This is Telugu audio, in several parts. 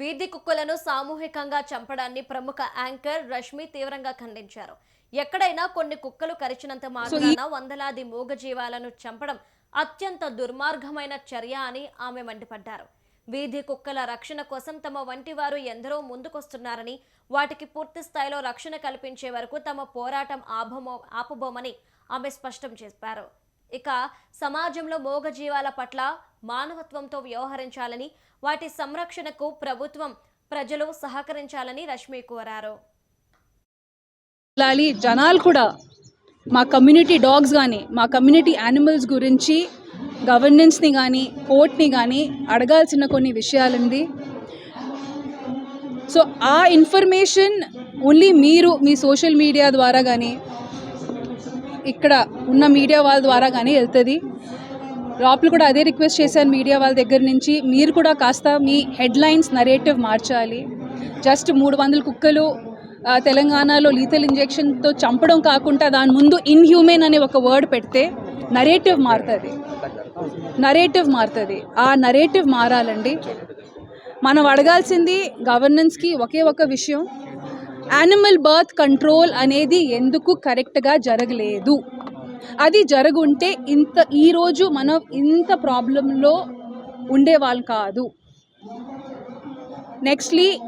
వీధి కుక్కలను సామూహికంగా చంపడాన్ని ప్రముఖ యాంకర్ రష్మి తీవ్రంగా ఖండించారు. ఎక్కడైనా కొన్ని కుక్కలు కరిచినంత మాత్రాన వందలాది మూగజీవాలను చంపడం అత్యంత దుర్మార్గమైన చర్య అని ఆమె మండిపడ్డారు. వీధి కుక్కల రక్షణ కోసం తమ వంటి వారు ఎందరో ముందుకొస్తున్నారని వాటికి పూర్తి స్థాయిలో రక్షణ కల్పించే వరకు తమ పోరాటం ఆపమో ఆపబోమని ఆమె స్పష్టం చేశారు. ఇక సమాజంలో మూగజీవాల పట్ల మానవత్వంతో వ్యవహరించాలని వాటి సంరక్షణకు ప్రభుత్వం ప్రజలు సహకరించాలని రష్మి కోరారు. జనాలు కూడా మా కమ్యూనిటీ డాగ్స్ కానీ మా కమ్యూనిటీ యానిమల్స్ గురించి గవర్నెన్స్ని కానీ కోర్ట్ని కానీ అడగాల్సిన కొన్ని విషయాలుంది. సో ఆ ఇన్ఫర్మేషన్ ఓన్లీ మీరు మీ సోషల్ మీడియా ద్వారా కానీ ఇక్కడ ఉన్న మీడియా వాళ్ళ ద్వారా కానీ వెళ్తుంది. లోపల కూడా అదే రిక్వెస్ట్ చేశాను మీడియా వాళ్ళ దగ్గర నుంచి. మీరు కూడా కాస్త మీ హెడ్లైన్స్ నరేటివ్ మార్చాలి. జస్ట్ మూడు వందల కుక్కలు తెలంగాణలో లీథల్ ఇంజెక్షన్తో చంపడం కాకుండా దాని ముందు ఇన్హ్యూమెన్ అనే ఒక వర్డ్ పెడితే నరేటివ్ మారుతుంది. నరేటివ్ మారుతుంది. ఆ నరేటివ్ మారాలండి. మనం అడగాల్సింది గవర్నెన్స్కి ఒకే ఒక విషయం. యానిమల్ బర్త్ కంట్రోల్ అనేది ఎందుకు కరెక్ట్గా జరగలేదు? అది జరుగుంటే ఇంత ఈరోజు మనం ఇంత ప్రాబ్లంలో ఉండేవాళ్ళు కాదు. Nextly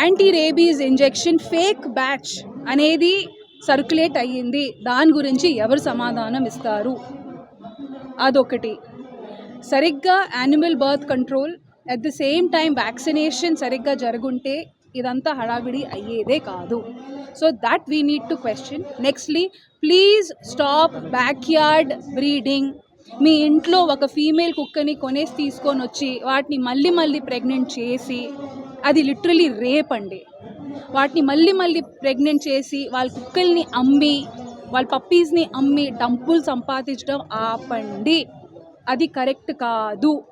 anti rabies injection fake batch అనేది సర్క్యులేట్ అయ్యింది. దాని గురించి ఎవరు సమాధానం ఇస్తారు? అదొకటి. సరిగ్గా animal birth control at the same time vaccination సరిగ్గా జరుగుంటే ఇదంతా హడావిడి అయ్యేదే కాదు. So that we need to question nextly please stop backyard breeding మీ ఇంట్లో ఒక ఫీమేల్ కుక్కని కొనేసి తీసుకొని వచ్చి వాటిని మళ్ళీ మళ్ళీ ప్రెగ్నెంట్ చేసి అది లిటరలీ రేప్ అండి. వాటిని మళ్ళీ మళ్ళీ ప్రెగ్నెంట్ చేసి వాళ్ళ కుక్కల్ని అమ్మి వాళ్ళ పప్పీస్ని అమ్మి డబ్బులు సంపాదించడం ఆపండి. అది కరెక్ట్ కాదు.